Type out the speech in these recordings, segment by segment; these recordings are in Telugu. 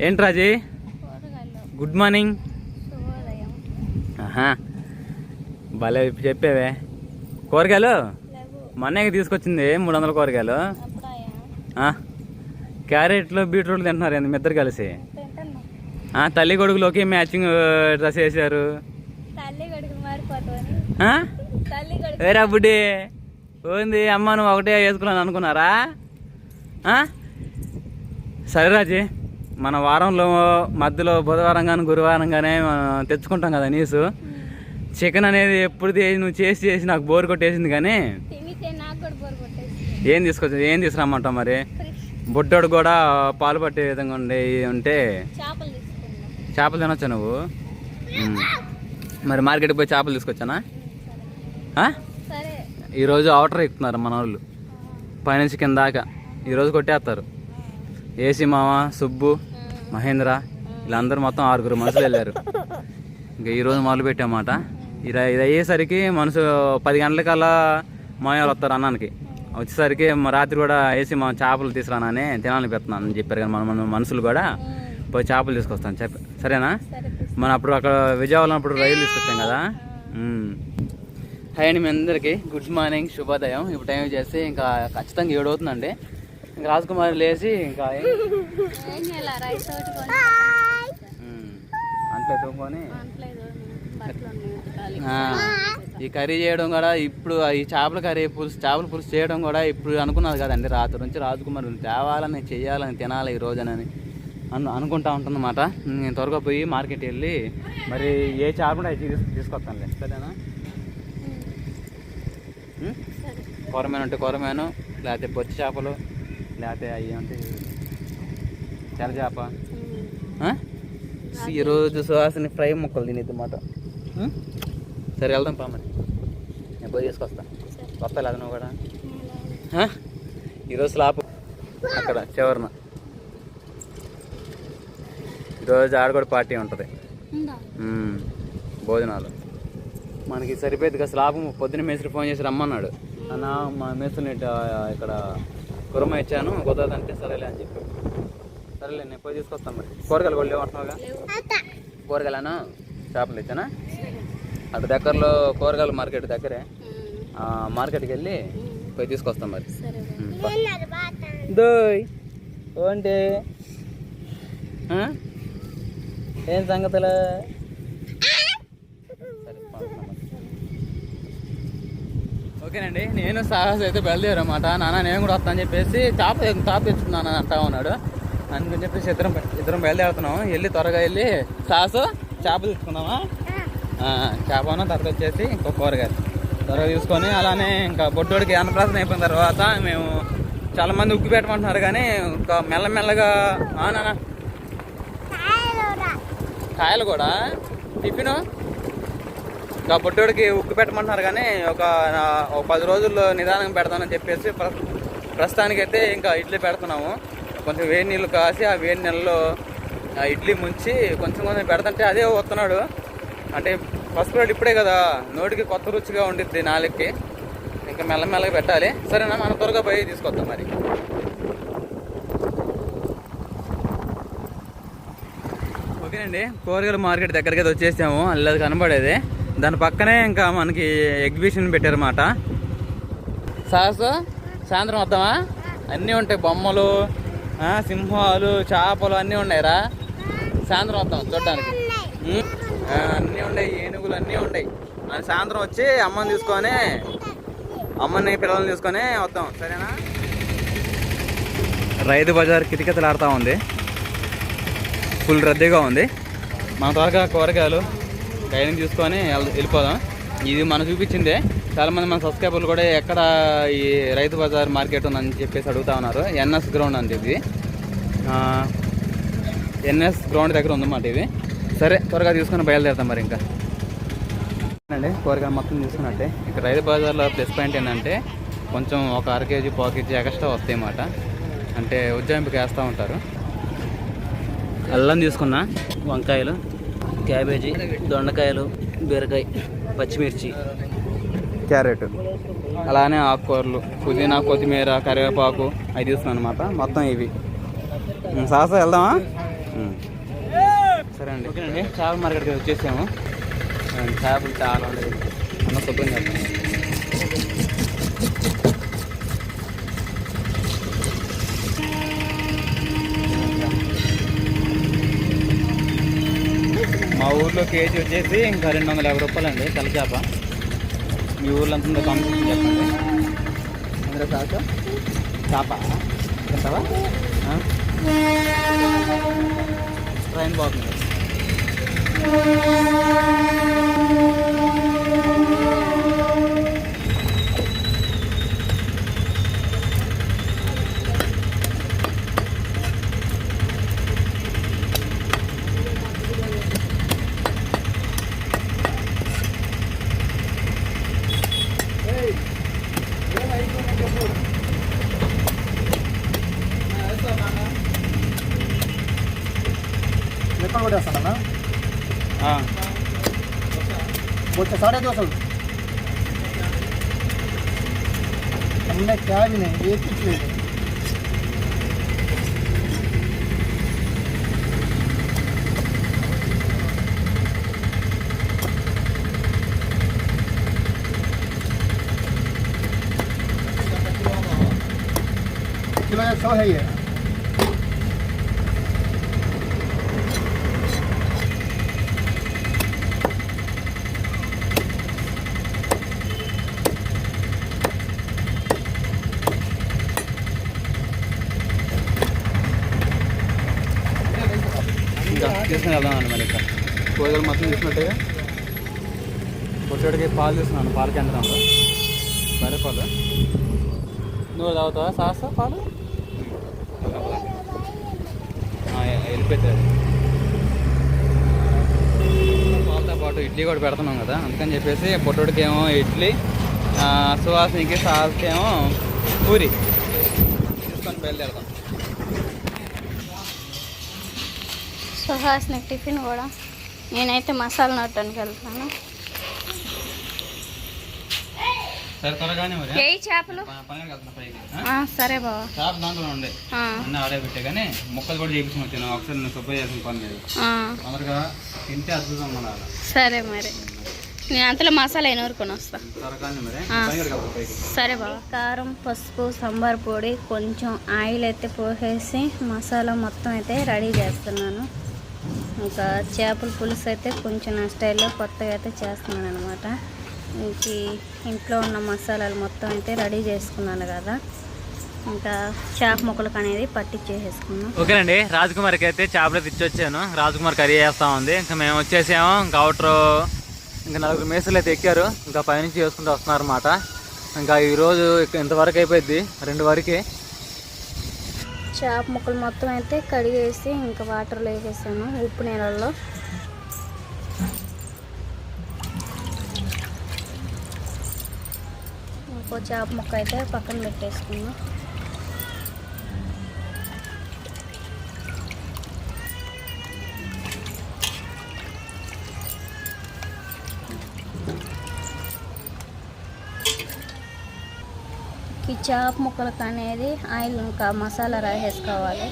ఏంటి రాజీ? Good morning. ఆహా. భలే చెప్పేవే. కూరగాయలు? లేవు తీసుకొచ్చింది మూడు వందల కూరగాయలు. క్యారెట్లు బీట్రూట్లు తింటున్నారు మీ ఇద్దరు కలిసి? తల్లి కొడుకులోకి మ్యాచింగ్ డ్రెస్ వేసారు వేరే వేరా బుడ్డి పోయింది. అమ్మ నువ్వు ఒకటే వేసుకున్నాను అనుకున్నారా? సరే రాజీ. మన వారంలో మధ్యలో బుధవారం కానీ గురువారం కానీ మనం తెచ్చుకుంటాం కదా నీసు. చికెన్ అనేది ఎప్పుడు నువ్వు చేసి చేసి నాకు బోర్ కొట్టేసింది కానీ ఏం తీసుకొచ్చి ఏం తీసుకురమ్మంటావు మరి? బుడ్డోడు కూడా పాలు పట్టే విధంగా ఉండే ఉంటే చేపలు తినొచ్చా నువ్వు. మరి మార్కెట్కి పోయి చేపలు తీసుకొచ్చానా? ఈరోజు ఆర్డర్ ఎక్కుతున్నారు మన వాళ్ళు. పైనుంచి కింద దాకా. ఈరోజు కొట్టేస్తారు. ఏసీ మామ సుబ్బు మహేంద్ర వీళ్ళందరూ మొత్తం ఆరుగురు మనుషులు వెళ్ళారు. ఇంకా ఈరోజు మొదలు పెట్టామాట ఇది ఇది అయ్యేసరికి మనసు పది గంటలకల్లా మాయాలు వస్తారు అన్నానికి. వచ్చేసరికి రాత్రి కూడా వేసి మా చేపలు తీసుకురానని తినాలని పెడుతున్నాను అని చెప్పారు కానీ మన మన మనుషులు కూడా. పోయి చేపలు తీసుకొస్తాను చెప్ప సరేనా. మనం అప్పుడు అక్కడ విజయవాడలో అప్పుడు రైలు తీసుకొచ్చాం కదా. హాయ్ అండి మీ అందరికీ. గుడ్ మార్నింగ్ శుభోదయం. ఇప్పుడు టైం చేసి ఇంకా ఖచ్చితంగా ఏడు అవుతుందండి ఇంకా రాజకుమారి లేచి ఇంకా. అంట్లో తోముకొని. ఈ కర్రీ చేయడం కూడా ఇప్పుడు ఈ చేపల కర్రీ పులుసు చేపల పులుసు చేయడం కూడా ఇప్పుడు అనుకున్నది కదండి. రాత్రి నుంచి రాజకుమారి తేవాలని చేయాలని తినాలి ఈ రోజునని అను అనుకుంటా ఉంటుందన్నమాట. నేను త్వరగా పోయి మార్కెట్ వెళ్ళి మరి ఏ చేప కూడా అయితే తీసు- తీసుకొస్తానులే. సరేనా? కూరమేను ఉంటే కూరమేను లేకపోతే బొచ్చి చేపలు లేకపోతే అవి చేప. ఆ? ఈరోజు సుహాసిని ఫ్రై ముక్కలు తినేది మాట సరే వెళ్దాం పా మరి. నేను పోయి తీసుకొస్తా. వస్తా లేదు నువ్వు కూడా? ఈరోజు స్లాప్ అక్కడ చివరిన. ఈరోజు ఆడ కూడా పార్టీ ఉంటుంది. భోజనాలు. మనకి సరిపోయేది కదా స్లాబ్. పొద్దున మేస్త్రి ఫోన్ చేసి రమ్మన్నాడు. అన్న మా మేస్త్రిని ఇక్కడ కురమ ఇచ్చాను కుదరదంటే సరేలే అని చెప్పి సరేలే నేను పోయి తీసుకొస్తాను మరి. కూరగాయలు కూడా లేవంటున్నావుగా? లేవు కూరగాయలను? చేపలు ఇచ్చానా అటు దగ్గరలో కూరగాయల మార్కెట్ దగ్గరే. మార్కెట్కి వెళ్ళి పోయి తీసుకొస్తాం మరి. దోయ్ ఏంటి ఆ? ఏం సంగతులు సరే, పడుతున్నా మరి. ఓకేనండి. నేను సాహస్ అయితే బయలుదేరమాట నాన్న నేను కూడా వస్తాను అని చెప్పేసి చేప చేప తెచ్చుకున్నాను అంటా ఉన్నాడు. అందుకని చెప్పేసి ఇద్దరం ఇద్దరం బయలుదేరుతున్నాం. వెళ్ళి త్వరగా వెళ్ళి సాహసు చేప తెచ్చుకుందామా? ఉన్న తర్వాత వచ్చేసి ఇంకో కూరగాయలు. త్వరగా తీసుకొని అలానే ఇంకా బొడ్డోడికి అన్నప్రాసన అయిపోయిన తర్వాత మేము చాలా మంది ఉక్కు పెట్టమంటున్నారు కానీ ఇంకా మెల్లమెల్లగా ఆ నాన్న. కాయలు కూడా? టిఫిన్? ఇంకా బొడ్డోడికి ఉక్కు పెట్టమంటున్నారు కానీ ఒక ఒక పది రోజుల్లో నిదానం పెడతానని చెప్పేసి ప్ర- ప్రస్తుతానికైతే ఇంకా ఇడ్లీ పెడుతున్నాము. కొంచెం వేడి నీళ్ళు కాసి ఆ వేడి నీళ్ళలో ఆ ఇడ్లీ ముంచి కొంచెం కొంచెం పెడతంటే అదే వస్తున్నాడు. అంటే ఫస్ట్ రోజు ఇప్పుడే కదా నోటికి కొత్త రుచిగా ఉండిద్ది నాలుగుకి. ఇంకా మెల్లమెల్లగా పెట్టాలి. సరేనా మనం త్వరగా పోయి తీసుకొద్దాం మరి. ఓకేనండి కూరగాయల మార్కెట్ దగ్గరికి అయితే వచ్చేసాము అల్లది కనబడేది. దాని పక్కనే ఇంకా మనకి ఎగ్జిబిషన్ పెట్టారన్నమాట. సాహస సాయంత్రం వద్దామా? అన్నీ ఉంటాయి బొమ్మలు సింహాలు చేపలు అన్నీ ఉన్నాయిరా. సాయంత్రం వద్దాం చూడడానికి. అన్నీ ఉన్నాయి ఏనుగులు అన్నీ ఉన్నాయి. ఆ, సాయంత్రం వచ్చి అమ్మని తీసుకొని అమ్మని పిల్లల్ని తీసుకొని వద్దాం సరేనా? రైతు బజార్ కిటకితలాడుతూ ఉంది. ఫుల్ రద్దీగా ఉంది. మన త్వరగా కూరగాయలు ట్రైనింగ్ తీసుకొని వెళ్ళిపోదాం. ఇది మనం చూపించిందే. చాలామంది మన సబ్స్క్రైబర్లు కూడా ఎక్కడ ఈ రైతు బజార్ మార్కెట్ ఉందని చెప్పేసి అడుగుతా ఉన్నారు. ఎన్ఎస్ గ్రౌండ్ అండి ఇది. ఎన్ఎస్ గ్రౌండ్ దగ్గర ఉందన్నమాట ఇది. సరే త్వరగా తీసుకొని బయలుదేరుతాం మరి ఇంకా. అండి కూరగాయలు మొత్తం తీసుకున్నట్టే. ఇక్కడ రైతు బజార్లో ప్లస్ పాయింట్ ఏంటంటే కొంచెం ఒక అర కేజీ పావు కేజీ ఎక్స్ట్రా వస్తాయి అన్నమాట అంటే ఉజ్జాయింపుకి వేస్తూ ఉంటారు. అల్లం తీసుకున్నా వంకాయలు. క్యాబేజీ దొండకాయలు బీరకాయ పచ్చిమిర్చి. క్యారెట్. అలానే ఆకుకూరలు పుదీనా కొత్తిమీర కరివేపాకు అవి తీసుకున్నాను అనమాట మొత్తం ఇవి. సాస వెళ్దామా. సరే అండి ఓకేనండి చేపల మార్కెట్కి వచ్చేసాము. చేపలు చాలా ఉండేది అన్న శుభ్రం చేస్తాను మా ఊర్లో కేజీ వచ్చేసి ఇంకా రెండు వందల యాభై రూపాయలు అండి తెల్ల చేప మీ ఊర్లో అంత కాంపిటీషన్ చెప్పండి. అందులో కాక చేప. తింటావా? ట్రైన్ బాగుంది हमने क्या भी नहीं एक ही प्लेट है किलो एक सौ है ये పాలు తీసుకున్నాను పాల కేంద్రంలో సరే పాలు. నువ్వు తాగుతావా? సాస్తా పాలు? వెళ్ళిపోతుంది పాలతో పాటు ఇడ్లీ కూడా పెడుతున్నాం కదా అందుకని చెప్పేసి పొట్టడికి ఏమో ఇడ్లీ సువాసనకి సాస్కి ఏమో పూరి. తీసుకొని బయలుదేరదాం. సుహాస్ని టిఫిన్ కూడా నేనైతే మసాలా నట్టడానికి వెళ్తాను సరే త్వరగానే మరి ఏ చేపలు? సరే బావా. షాప్ దాంట్లో ఉండే. ఆ, అన్నీ ఆడే పెట్టే కానీ మొక్కలు కూడా వచ్చాను. ఒకసారి శుభ్రం చేసిన పని లేదు. తొందరగా తింటే అద్భుతంగా ఉండాలి సరే మరి. నేను అంతలో మసాలా ఎనూరుకొని వస్తా సరే బావ. కారం పసుపు సాంబార్ పొడి కొంచెం ఆయిల్ అయితే పోసేసి మసాలా మొత్తం అయితే రెడీ చేస్తున్నాను. ఇంకా చేపల పులుసు అయితే కొంచెం నా స్టైల్లో కొత్తగా అయితే చేస్తున్నాను అనమాట ఇంక ఇంట్లో ఉన్న మసాలాలు మొత్తం అయితే రెడీ చేసుకున్నాను కదా. ఇంకా చేప ముక్కలకు అనేది పట్టించేసేసుకున్నాం ఓకేనండి రాజకుమార్కి అయితే చేపలు తెచ్చొచ్చాను రాజకుమార్ కర్రీ చేస్తా ఉంది. ఇంకా మేము వచ్చేసాము. ఇంకా అవుటర్ ఇంకా నలుగురు మేసులు అయితే ఎక్కారు. ఇంకా పైనుంచి చేసుకుంటూ వస్తున్నారు అనమాట ఇంకా ఈరోజు ఇంతవరకు అయిపోయింది రెండు వరకే. చేప ముక్కలు మొత్తం అయితే కడిగేసి ఇంకా వాటర్లో వేసేసాను ఉప్పు నీళ్ళల్లో. ఇంకో చేప ముక్క అయితే పక్కన పెట్టేసుకున్నాం ఈ చేప ముక్కలకు అనేది ఆయిల్ ఇంకా మసాలా రాసేసుకోవాలి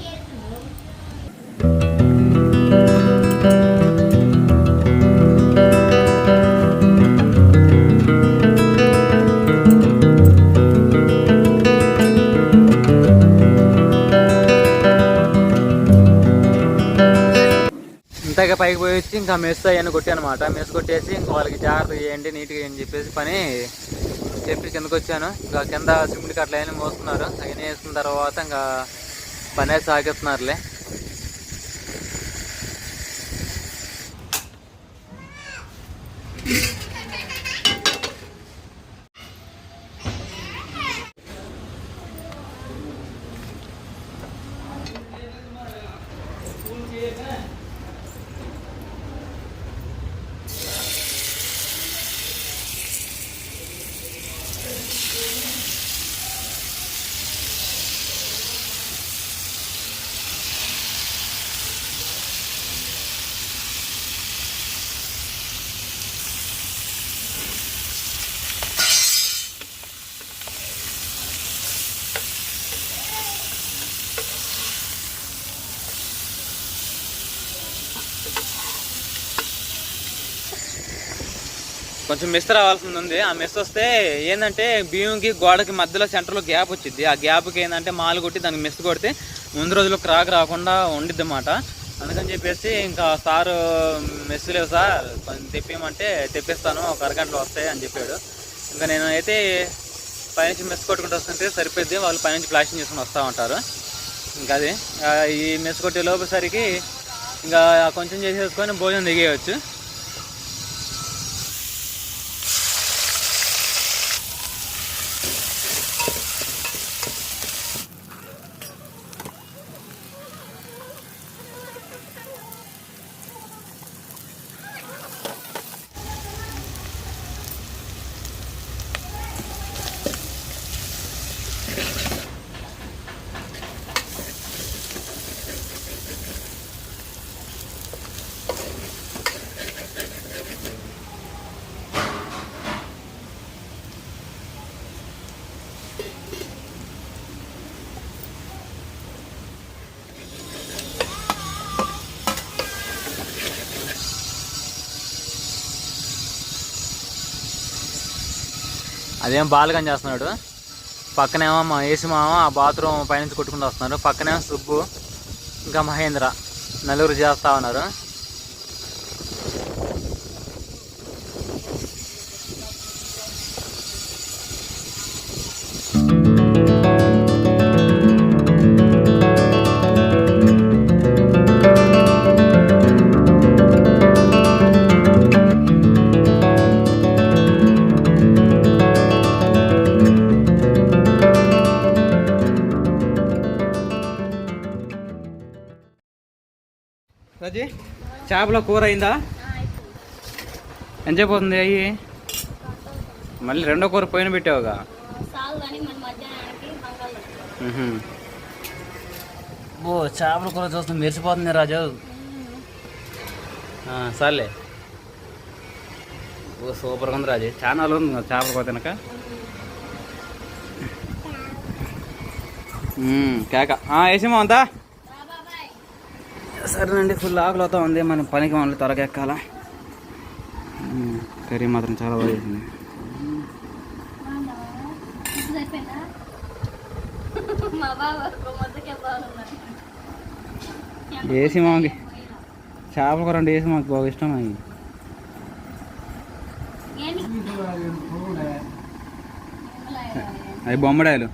ఇంతగా పైకి పోయి వచ్చి ఇంకా మెస్ అవన్నీ కొట్టానమాట. మెస్ కొట్టేసి ఇంకా వాళ్ళకి జాగ్రత్త చేయండి నీట్గా అని చెప్పేసి పని చెప్పి కిందకు వచ్చాను. ఇంకా కింద సిమెంట్ కట్టలు అయినా మోస్తున్నారు. అవన్నీ వేసుకున్న తర్వాత ఇంకా పని సాగిస్తున్నారులే. కొంచెం మెస్ రావాల్సింది ఉంది. ఆ మెస్ వస్తే ఏంటంటే బియ్యంకి గోడకి మధ్యలో సెంటర్లో గ్యాప్ వచ్చింది ఆ గ్యాప్కి ఏంటంటే మాలు కొట్టి దానికి మెస్ కొడితే ముందు రోజులు క్రాక్ రాకుండా ఉండిద్ది అన్నమాట అందుకని చెప్పేసి ఇంకా సారు మెస్ లేవు సార్. కొంచెం తెప్పిస్తాను. ఒక అరగంటలో వస్తాయి అని చెప్పాడు. ఇంకా నేను అయితే పైనుంచి మెస్ కొట్టుకుంటూ వస్తుంటే సరిపోద్ది వాళ్ళు పైనుంచి ప్లాస్టింగ్ చేసుకుని వస్తూ ఉంటారు. ఇంకా అది. ఈ మెస్ కొట్టే లోపేసరికి ఇంకా కొంచెం చేసేసుకొని భోజనం దిగేయచ్చు. అదేం బాలకం చేస్తున్నాడు. పక్కనేమో మా ఏసి మామ ఆ బాత్రూమ్ పైనుంచి కొట్టుకుంటూ వస్తున్నారు. పక్కనేమో సుబ్బు ఇంకా మహేంద్ర నలుగురు చేస్తా ఉన్నారు. చేపల కూర అయిందా? ఎంత అయిపోతుంది అయ్యి? మళ్ళీ రెండో కూర పోయిన పెట్టావుగా. ఓ చేపల కూర చూస్తే మెరిసిపోతుంది రాజు. సర్లే. ఓ సూపర్గా ఉంది రాజు. చాలా ఉంది చేపల కూర తినక? కేక. వేసామా అంతా? సరేనండి ఫుల్ ఆకులు అవుతా ఉంది. మనం పనికి మళ్ళీ త్వరగా ఎక్కాల? కర్రీ మాత్రం చాలా బాగా చేసింది. సరిపోయిందా మా బావ ఒక ముద్దకే బాగున్నాడు వేసి మాకి చేపల కూర అంటే వేసి మాకు బాగా ఇష్టం అవి. అవి బొమ్మడాయలు.